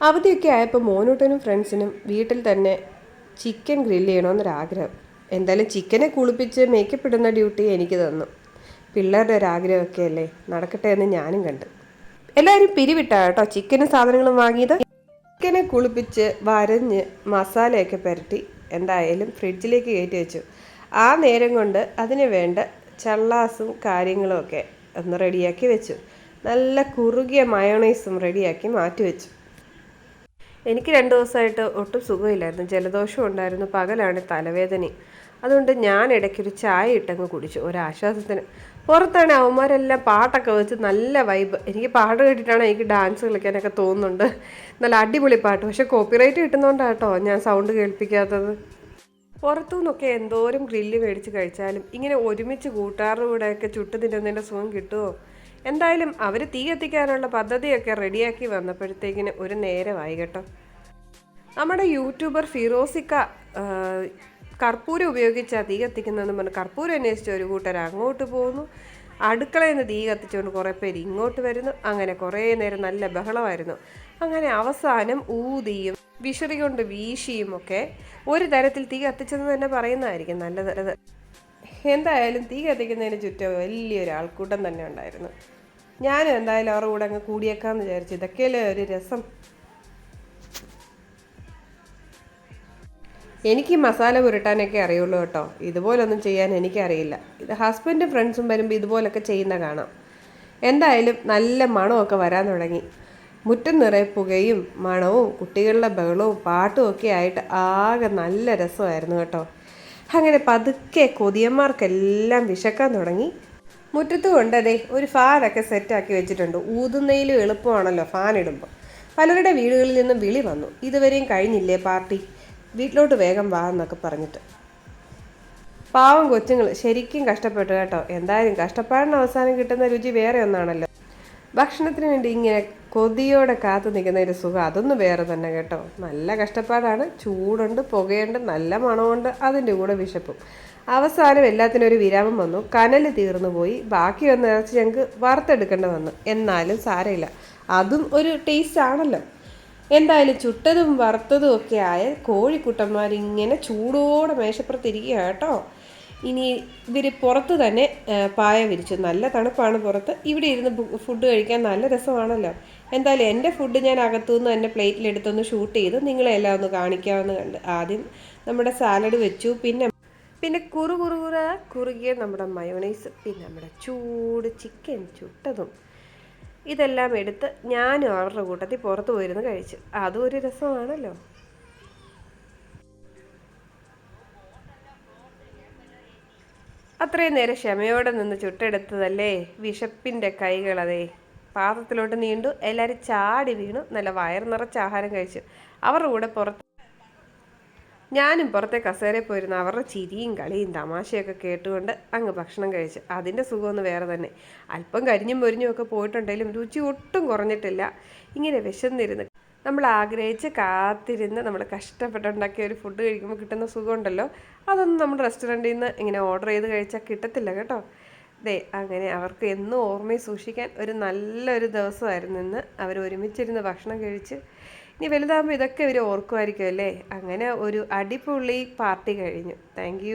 അവധിയൊക്കെ ആയപ്പോൾ മോനൂട്ടനും ഫ്രണ്ട്സിനും വീട്ടിൽ തന്നെ ചിക്കൻ ഗ്രില്ല് ചെയ്യണമെന്നൊരാഗ്രഹം. എന്തായാലും ചിക്കനെ കുളിപ്പിച്ച് മേക്കപ്പ് ഇടുന്ന ഡ്യൂട്ടി എനിക്ക് തന്നു. പിള്ളേരുടെ ഒരു ആഗ്രഹമൊക്കെ അല്ലേ? നടക്കട്ടെ എന്ന് ഞാനും കണ്ടു. എല്ലാവരും പിരിവിട്ടാ കേട്ടോ ചിക്കനും സാധനങ്ങളും വാങ്ങിയത്? ചിക്കനെ കുളിപ്പിച്ച് വരഞ്ഞ് മസാലയൊക്കെ പുരട്ടി എന്തായാലും ഫ്രിഡ്ജിലേക്ക് കയറ്റി വെച്ചു. ആ നേരം കൊണ്ട് അതിന് വേണ്ട ചള്ളാസും കാര്യങ്ങളും ഒക്കെ ഒന്ന് റെഡിയാക്കി വെച്ചു. നല്ല കുറുകിയ മയോണൈസും റെഡിയാക്കി മാറ്റി വെച്ചു. എനിക്ക് രണ്ട് ദിവസമായിട്ട് ഒട്ടും സുഖമില്ലായിരുന്നു. ജലദോഷം ഉണ്ടായിരുന്നു. പകലാണ് തലവേദനയും അതുകൊണ്ട് ഞാൻ ഇടയ്ക്കൊരു ചായ ഇട്ടങ്ങ് കുടിച്ചു. ഒരാശ്വാസത്തിന്. പുറത്താണ് അവന്മാരെല്ലാം പാട്ടൊക്കെ വെച്ച് നല്ല വൈബ് എനിക്ക് പാട്ട് കേട്ടിട്ടാണ് എനിക്ക് ഡാൻസ് കളിക്കാനൊക്കെ തോന്നുന്നുണ്ട്. നല്ല അടിപൊളി പാട്ട്. പക്ഷെ കോപ്പിറൈറ്റ് കിട്ടുന്നതുകൊണ്ടാണ് കേട്ടോ ഞാൻ സൗണ്ട് കേൾപ്പിക്കാത്തത്. പുറത്തു നിന്നൊക്കെ എന്തോരം ഗ്രില്ല് മേടിച്ച് കഴിച്ചാലും ഇങ്ങനെ ഒരുമിച്ച് കൂട്ടാറുകൂടെയൊക്കെ ചുട്ട് തിന്നുന്നതിന്റെ സുഖം കിട്ടുമോ എന്തായാലും അവർ തീ കത്തിക്കാനുള്ള പദ്ധതിയൊക്കെ റെഡിയാക്കി വന്നപ്പോഴത്തേക്കിന് ഒരു നേരമായി കേട്ടോ. നമ്മുടെ യൂട്യൂബർ ഫിറോസിക്ക കർപ്പൂരം ഉപയോഗിച്ചാൽ തീ കത്തിക്കുന്നതെന്ന് പറഞ്ഞ് കർപ്പൂരം അന്വേഷിച്ച് ഒരു കൂട്ടർ അങ്ങോട്ട് പോകുന്നു അടുക്കളയിൽ നിന്ന് തീ കത്തിച്ചുകൊണ്ട് കുറേ പേര് ഇങ്ങോട്ട് വരുന്നു. അങ്ങനെ കുറേ നേരം നല്ല ബഹളമായിരുന്നു. അങ്ങനെ അവസാനം ഊതിയും വിഷറി കൊണ്ട് വീശിയും ഒക്കെ ഒരു തരത്തിൽ തീ കത്തിച്ചെന്ന് തന്നെ പറയുന്നതായിരിക്കും നല്ലത്. എന്തായാലും തീ കത്തിക്കുന്നതിന് ചുറ്റും വലിയൊരു ആൾക്കൂട്ടം തന്നെ ഉണ്ടായിരുന്നു. ഞാനും എന്തായാലും അവരുടെ കൂടെ അങ്ങ് കൂടിയേക്കാന്ന് വിചാരിച്ചു. ഇതൊക്കെയല്ലേ ഒരു രസം? എനിക്ക് മസാല പുരട്ടാനൊക്കെ അറിയുള്ളൂ കേട്ടോ. ഇതുപോലൊന്നും ചെയ്യാൻ എനിക്കറിയില്ല. ഇത് ഹസ്ബൻഡും ഫ്രണ്ട്സും വരുമ്പോൾ ഇതുപോലൊക്കെ ചെയ്യുന്ന കാണാം. എന്തായാലും നല്ല മണമൊക്കെ വരാൻ തുടങ്ങി. മുറ്റം നിറയെ പുകയും മണവും കുട്ടികളുടെ ബഹളവും പാട്ടും ഒക്കെ ആയിട്ട് ആകെ നല്ല രസമായിരുന്നു കേട്ടോ. അങ്ങനെ പതുക്കെ കൊതിയന്മാർക്കെല്ലാം വിശക്കാൻ തുടങ്ങി. മുറ്റത്ത് കൊണ്ടതേ ഒരു ഫാനൊക്കെ സെറ്റാക്കി വെച്ചിട്ടുണ്ട്. ഊതുന്നതിലും എളുപ്പമാണല്ലോ ഫാൻ ഇടുമ്പോൾ പലരുടെ വീടുകളിൽ നിന്നും വിളി വന്നു. ഇതുവരെയും കഴിഞ്ഞില്ലേ പാർട്ടി? വീട്ടിലോട്ട് വേഗം വാ എന്നൊക്കെ പറഞ്ഞിട്ട്. പാവം കൊച്ചുങ്ങൾ ശരിക്കും കഷ്ടപ്പെട്ടു കേട്ടോ. എന്തായാലും കഷ്ടപ്പാടിന് അവസാനം കിട്ടുന്ന രുചി വേറെ ഒന്നാണല്ലോ. ഭക്ഷണത്തിന് വേണ്ടി ഇങ്ങനെ കൊതിയോടെ കാത്തു നിൽക്കുന്ന ഒരു സുഖം അതൊന്നും വേറെ തന്നെ കേട്ടോ. നല്ല കഷ്ടപ്പാടാണ്. ചൂടുണ്ട് പുകയുണ്ട് നല്ല മണമുണ്ട്. അതിന്റെ കൂടെ വിശപ്പും. അവസാനം എല്ലാത്തിനും ഒരു വിരാമം വന്നു. കനൽ തീർന്നു പോയി. ബാക്കി വന്ന ഇറച്ചി ഞങ്ങൾക്ക് വറുത്തെടുക്കേണ്ടി വന്നു. എന്നാലും സാരമില്ല. അതും ഒരു ടേസ്റ്റ് ആണല്ലോ. എന്തായാലും ചുട്ടതും വറുത്തതും ഒക്കെ ആയ കോഴിക്കുട്ടന്മാർ ഇങ്ങനെ ചൂടോടെ മേശപ്പുറത്തിരിക്കുക കേട്ടോ. ഇനി ഇവർ പുറത്ത് തന്നെ പായ വിരിച്ചു. നല്ല തണുപ്പാണ് പുറത്ത്. ഇവിടെ ഇരുന്ന് ഫുഡ് കഴിക്കാൻ നല്ല രസമാണല്ലോ. എന്തായാലും എന്റെ ഫുഡ് ഞാൻ അകത്തുനിന്ന് എന്റെ പ്ലേറ്റിലെടുത്തൊന്ന് ഷൂട്ട് ചെയ്ത് നിങ്ങളെല്ലാം ഒന്ന് കാണിക്കാമെന്ന് കണ്ട് ആദ്യം നമ്മുടെ സാലഡ് വെച്ചു. പിന്നെ പിന്നെ കുറു കുറു കുറ കുറുകിയ നമ്മുടെ മയോണൈസ് പിന്നെ നമ്മുടെ ചൂട് ചിക്കൻ ചുട്ടതും ഇതെല്ലാം എടുത്ത് ഞാനും അവരുടെ കൂട്ടത്തിൽ പുറത്ത് പോയിരുന്ന് കഴിച്ചു. അതും ഒരു രസമാണല്ലോ. അത്രയും നേരം ക്ഷമയോടെ നിന്ന് ചുട്ടെടുത്തതല്ലേ? വിശപ്പിന്റെ കൈകളതേ പാത്രത്തിലോട്ട് നീണ്ടു എല്ലാവരും ചാടി വീണു. നല്ല വയർ നിറച്ച ആഹാരം കഴിച്ചു. അവരുടെ കൂടെ പുറത്ത് ഞാനും പുറത്തെ കസേരയിൽ പോയിരുന്നു. അവരുടെ ചിരിയും കളിയും തമാശയൊക്കെ കേട്ടുകൊണ്ട് അങ്ങ് ഭക്ഷണം കഴിച്ചു. അതിന്റെ സുഖമൊന്ന് വേറെ തന്നെ. അല്പം കരിഞ്ഞും പൊരിഞ്ഞും ഒക്കെ പോയിട്ടുണ്ടെങ്കിലും രുചി ഒട്ടും കുറഞ്ഞിട്ടില്ല. ഇങ്ങനെ വിശന്നിരുന്ന് നമ്മൾ ആഗ്രഹിച്ച് കാത്തിരുന്ന് നമ്മൾ കഷ്ടപ്പെട്ടുണ്ടാക്കിയ ഒരു ഫുഡ് കഴിക്കുമ്പോൾ കിട്ടുന്ന സുഖമുണ്ടല്ലോ. അതൊന്നും നമ്മുടെ റെസ്റ്റോറന്റിൽ നിന്ന് ഇങ്ങനെ ഓർഡർ ചെയ്ത് കഴിച്ചാൽ കിട്ടത്തില്ല കേട്ടോ. ദേ അങ്ങനെ അവർക്ക് എന്നും ഓർമ്മയിൽ സൂക്ഷിക്കാൻ ഒരു നല്ലൊരു ദിവസമായിരുന്നു ഇന്ന്. അവർ ഒരുമിച്ചിരുന്ന് ഭക്ഷണം കഴിച്ച് ഇനി വലുതാകുമ്പോൾ ഇതൊക്കെ ഇവർ ഓർക്കുമായിരിക്കും അല്ലേ അങ്ങനെ ഒരു അടിപൊളി പാർട്ടി കഴിഞ്ഞു. താങ്ക്